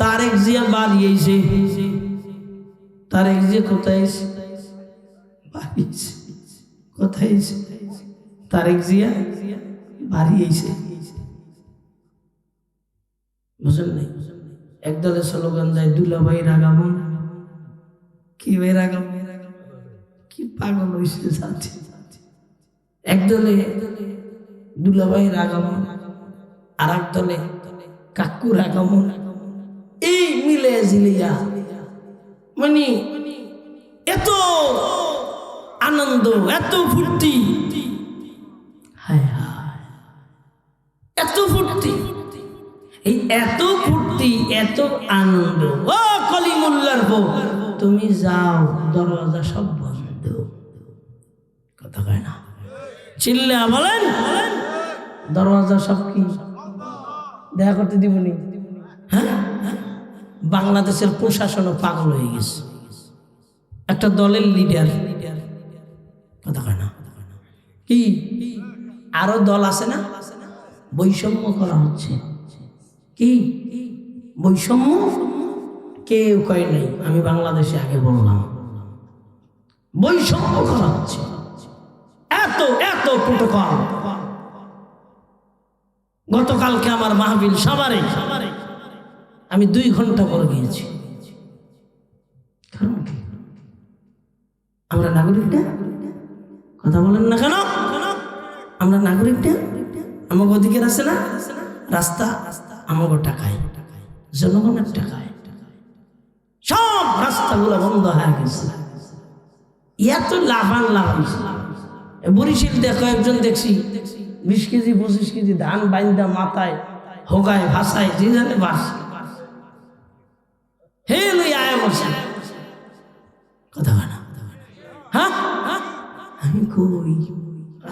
তারেক জিয়া বাড়িয়েছে তারেক জিয়া কোথায়? বাড়িয়েছে কোথায়? তারেক জিয়া বাড়িয়েছে বুঝলেন নাই? একদলে স্লোগান যায় দুলাভাই রাগামন কি ভাই রাগামন কি পাগল হয়েছে যাচ্ছে একদলে দুলাভাই রাগামন আর এক দলে কাকু রাগামন এই মিলে জিলিয়া। মানে এত আনন্দ, এত ফুর্তি। হায় হায়। এত ফুর্তি। এই এত ফুর্তি, এত আনন্দ। ও কলিমুল্লার বউ, তুমি যাও, দরওয়াজা সব বন্ধ। কথা কয় না। চিল্লা বলেন। দরওয়াজা সব কি? দেখা করতে হ্যাঁ বাংলাদেশের প্রশাসনও পাগল হয়ে গেছে। একটা দলের লিডার কথা না। কি? আরও দল আছে না? বৈষম্য করা হচ্ছে। কি? বৈষম্য? কেউ কয় নাই, আমি বাংলাদেশে আগে বললাম। বৈষম্য করা হচ্ছে। এত এত প্রোটোকল গতকালকে আমার মাহবিল সাবারে আমি দুই ঘণ্টা পরে গিয়েছি। কারণ কি? আমরা নাগরিকটা? কথা বলেন না কেন? আমরা নাগরিকটা? আমাকে অধিকার আছে না? রাস্তা আমাকে টাকায়, জনগণের টাকায়। সব রাস্তাগুলো বন্ধ হয়ে গেছে। এত লাভান লাভ বরিশাল দেখো একজন দেখছি, বিশ কেজি, পঁচিশ কেজি ধান বাইন্দা, মাথায়, হোগায়, ভাসায়, যে জানে বাস। আমি কই?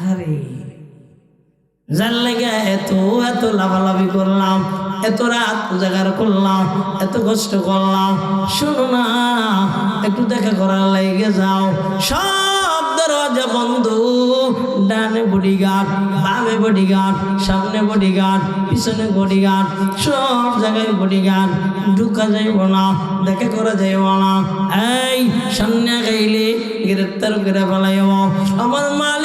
আরে, যার লেগে এত এত লাভালাভি করলাম, এত রাত উজাগার করলাম, এত কষ্ট করলাম, শোনো না, একটু দেখা করার লেগে যাও। সব দরজা বন্ধ ডানে বডিগার্ড বামে বডিগার্ড সামনে বডিগার্ড পিছনে বডিগার্ড সব জায়গায় বডিগার্ড ঢুকা যাইব না, দেখে করা যাইব না। এই, সামনে গাইলে গ্রেপ্তার করে ফেলাইব। আমার মালিক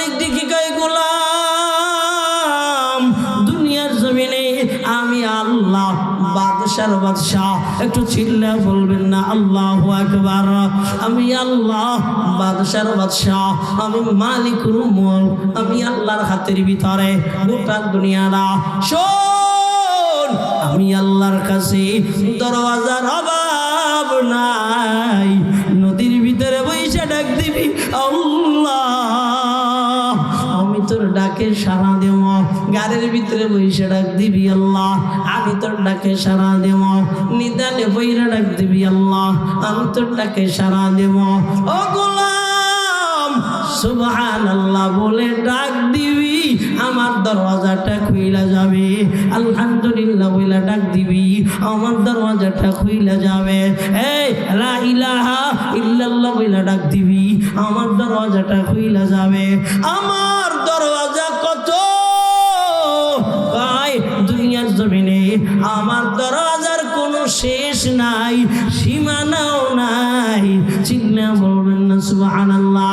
আমি আল্লাহ, বাদশার বাদশাহ। একটু চিল্লা বলবেন না, আল্লাহ আকবার। আমি আল্লাহ, বাদশার বাদশাহ। আমি মালিকুল মুল আমি আল্লাহর হাতের ভিতরে, গোটা দুনিয়াটা শোন, আমি আল্লাহর কাছে দরওয়াজার অভাব নাই। নদীর ভিতরে বৈশা ডাক দিবি, আল্লাহ ডাকে সারা দেব গাড়ির ভিতরে বৈশা ডাক দিবি আল্লাহ। আমি তোর ডাকে সারা দেব নিদানে বইরা ডাক দিবি আল্লাহ। আমি তোর ডাকে সারা দেব ও গোলাম আল্লাহ বলে ডাক দিবি। আমার দরওয়াজাটা খুইলা যাবে। আলহামদুলিল্লাহ বইলা ডাক দিবি। আমার দরওয়াজাটা খুইলা যাবে। এই, লা ইলাহা ইল্লাল্লাহ বইলা ডাক দিবি। আমার দরওয়াজাটা খুইলা যাবে। আমার দরওয়াজা আমার দরজার কোনো শেষ নাই সীমানাও নাই। চিন্না বলবেন না সুবহানাল্লাহ।